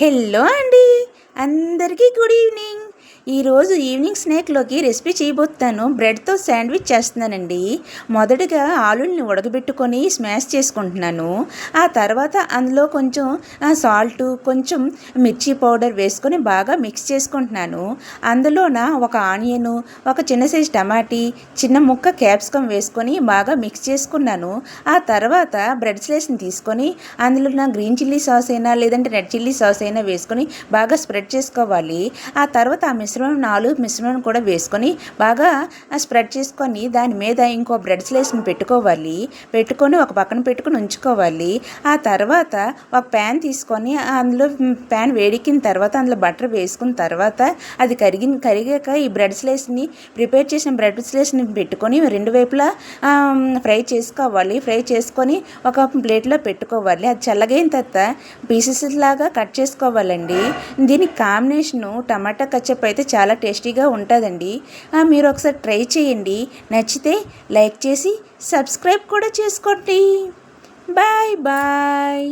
Hello అండి. అందరికీ good evening. ఈరోజు ఈవినింగ్ స్నాక్లోకి రెసిపీ చేయబోతాను బ్రెడ్తో శాండ్విచ్ చేస్తున్నానండి. మొదటగా ఆలుని ఉడకబెట్టుకొని స్మాష్ చేసుకుంటున్నాను. ఆ తర్వాత అందులో కొంచెం సాల్ట్ కొంచెం మిర్చి పౌడర్ వేసుకొని బాగా మిక్స్ చేసుకుంటున్నాను. అందులోన ఒక ఆనియను ఒక చిన్న సైజ్ టమాటీ చిన్న ముక్క క్యాప్సికమ్ వేసుకొని బాగా మిక్స్ చేసుకున్నాను. ఆ తర్వాత బ్రెడ్ స్లైస్ని తీసుకొని అందులో నా గ్రీన్ చిల్లీ సాస్ అయినా లేదంటే రెడ్ చిల్లీ సాస్ అయినా వేసుకొని బాగా స్ప్రెడ్ చేసుకోవాలి. ఆ తర్వాత ఆ మిశ్రమం మిశ్రమం నాలుగు మిశ్రమం కూడా వేసుకొని బాగా స్ప్రెడ్ చేసుకొని దాని మీద ఇంకో బ్రెడ్ స్లైస్ని పెట్టుకోవాలి. పెట్టుకొని ఒక పక్కన పెట్టుకొని ఉంచుకోవాలి. ఆ తర్వాత ఒక ప్యాన్ తీసుకొని అందులో ప్యాన్ వేడికిన తర్వాత అందులో బటర్ వేసుకున్న తర్వాత అది కరిగి కరిగాక ఈ బ్రెడ్ స్లైస్ని ప్రిపేర్ చేసిన బ్రెడ్ స్లైస్ని పెట్టుకొని రెండు వైపులా ఫ్రై చేసుకోవాలి. ఫ్రై చేసుకొని ఒక ప్లేట్లో పెట్టుకోవాలి. అది చల్లగైన తర్వాత పీసెస్ లాగా కట్ చేసుకోవాలండి. దీనికి కాంబినేషను టమాటా కచ్చప్ అయితే చాలా టేస్టీగా ఉంటుందండి. మీరు ఒకసారి ట్రై చేయండి. నచ్చితే లైక్ చేసి సబ్స్క్రైబ్ కూడా చేసుకోండి. Bye bye.